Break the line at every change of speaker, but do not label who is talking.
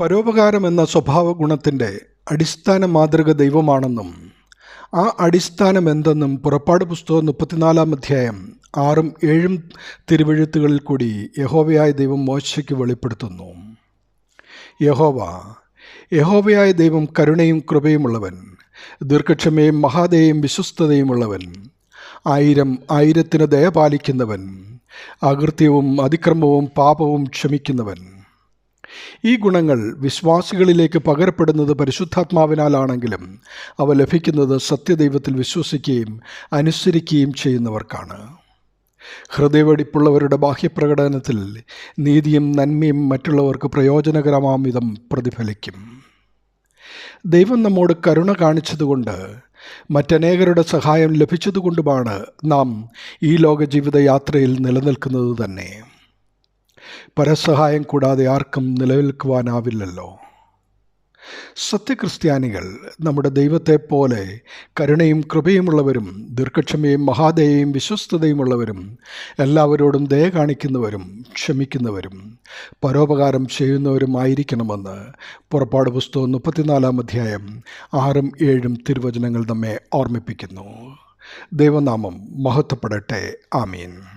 പരോപകാരം എന്ന സ്വഭാവ ഗുണത്തിന്റെ അടിസ്ഥാന മാതൃക ദൈവമാണെന്നും ആ അടിസ്ഥാനം എന്തെന്നും പുറപ്പാട് പുസ്തകം മുപ്പത്തിനാലാം അധ്യായം ആറും ഏഴും തിരുവഴുത്തുകളിൽ കൂടി യഹോവയായ ദൈവം മോശയ്ക്ക് വെളിപ്പെടുത്തുന്നു. യഹോവ യഹോവയായ ദൈവം കരുണയും കൃപയുമുള്ളവൻ ദീർഘക്ഷമയും മഹാദേയും വിശ്വസ്തതയുമുള്ളവൻ ആയിരം ആയിരത്തിന് ദയ പാലിക്കുന്നവൻ അകൃത്യവും അതിക്രമവും പാപവും ക്ഷമിക്കുന്നവൻ. ഈ ഗുണങ്ങൾ വിശ്വാസികളിലേക്ക് പകരപ്പെടുന്നത് പരിശുദ്ധാത്മാവിനാലാണെങ്കിലും അവ ലഭിക്കുന്നത് സത്യദൈവത്തിൽ വിശ്വസിക്കുകയും അനുസരിക്കുകയും ചെയ്യുന്നവർക്കാണ്. ഹൃദയവടിപ്പുള്ളവരുടെ ബാഹ്യപ്രകടനത്തിൽ നീതിയും നന്മയും മറ്റുള്ളവർക്ക് പ്രയോജനകരമാം വിധം പ്രതിഫലിക്കും. ദൈവം നമ്മോട് കരുണ കാണിച്ചതുകൊണ്ട് മറ്റനേകരുടെ സഹായം ലഭിച്ചതുകൊണ്ടുമാണ് നാം ഈ ലോക ജീവിതയാത്രയിൽ നിലനിൽക്കുന്നത് തന്നെ. പരസഹായം കൂടാതെ ആർക്കും നിലനിൽക്കുവാനാവില്ലല്ലോ. സത്യക്രിസ്ത്യാനികൾ നമ്മുടെ ദൈവത്തെ പോലെ കരുണയും കൃപയുമുള്ളവരും ദീർഘക്ഷമയും മഹാദയയും വിശ്വസ്തതയുമുള്ളവരും എല്ലാവരോടും ദയ കാണിക്കുന്നവരും ക്ഷമിക്കുന്നവരും പരോപകാരം ചെയ്യുന്നവരുമായിരിക്കണമെന്ന് പുറപ്പാട് പുസ്തകം മുപ്പത്തിനാലാം അധ്യായം ആറും ഏഴും തിരുവചനങ്ങൾ നമ്മെ ഓർമ്മിപ്പിക്കുന്നു. ദൈവനാമം മഹത്വപ്പെടട്ടെ. ആമീൻ.